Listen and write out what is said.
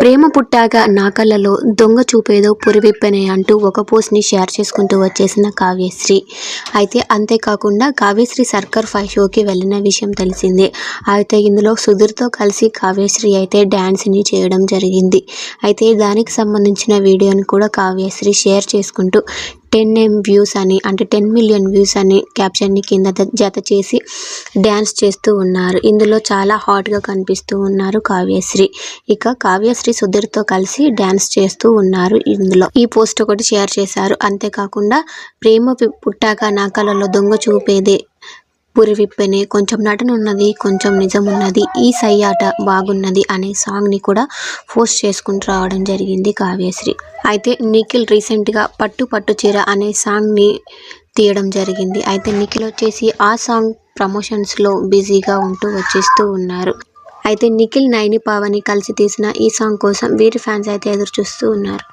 ప్రేమ పుట్టాక నా కళ్ళలో దొంగ చూపేదో పురివిప్పనే అంటూ ఒక పోస్ట్ని షేర్ చేసుకుంటూ వచ్చేసిన కావ్యశ్రీ. అయితే అంతేకాకుండా కావ్యశ్రీ సర్కార్ ఫైవ్ షోకి వెళ్ళిన విషయం తెలిసిందే. అయితే ఇందులో సుధీర్తో కలిసి కావ్యశ్రీ అయితే డ్యాన్స్ని చేయడం జరిగింది. అయితే దానికి సంబంధించిన వీడియోని కూడా కావ్యశ్రీ షేర్ చేసుకుంటూ టెన్ ఎం వ్యూస్ అని అంటే టెన్ మిలియన్ వ్యూస్ అని క్యాప్షన్ని కింద జత చేసి డ్యాన్స్ చేస్తూ ఉన్నారు. ఇందులో చాలా హాట్గా కనిపిస్తూ ఉన్నారు కావ్యశ్రీ. ఇక కావ్యశ్రీ సుధీర్తో కలిసి డ్యాన్స్ చేస్తూ ఉన్నారు ఇందులో. ఈ పోస్ట్ ఒకటి షేర్ చేశారు. అంతేకాకుండా ప్రేమ పుట్టాక నా కళలో దొంగ చూపేదే పురివిప్పనే కొంచెం నటన ఉన్నది కొంచెం నిజం ఉన్నది ఈ సయ్యాట బాగున్నది అనే సాంగ్ని కూడా పోస్ట్ చేసుకుంటూ రావడం జరిగింది కావ్యశ్రీ. అయితే నిఖిల్ రీసెంట్గా పట్టు పట్టు చీర అనే సాంగ్ని తీయడం జరిగింది. అయితే నిఖిల్ వచ్చేసి ఆ సాంగ్ ప్రమోషన్స్లో బిజీగా ఉంటూ వచ్చేస్తూ ఉన్నారు. అయితే నిఖిల్ నైని పావని కలిసి తీసిన ఈ సాంగ్ కోసం వీరి ఫ్యాన్స్ అయితే ఎదురు చూస్తూ ఉన్నారు.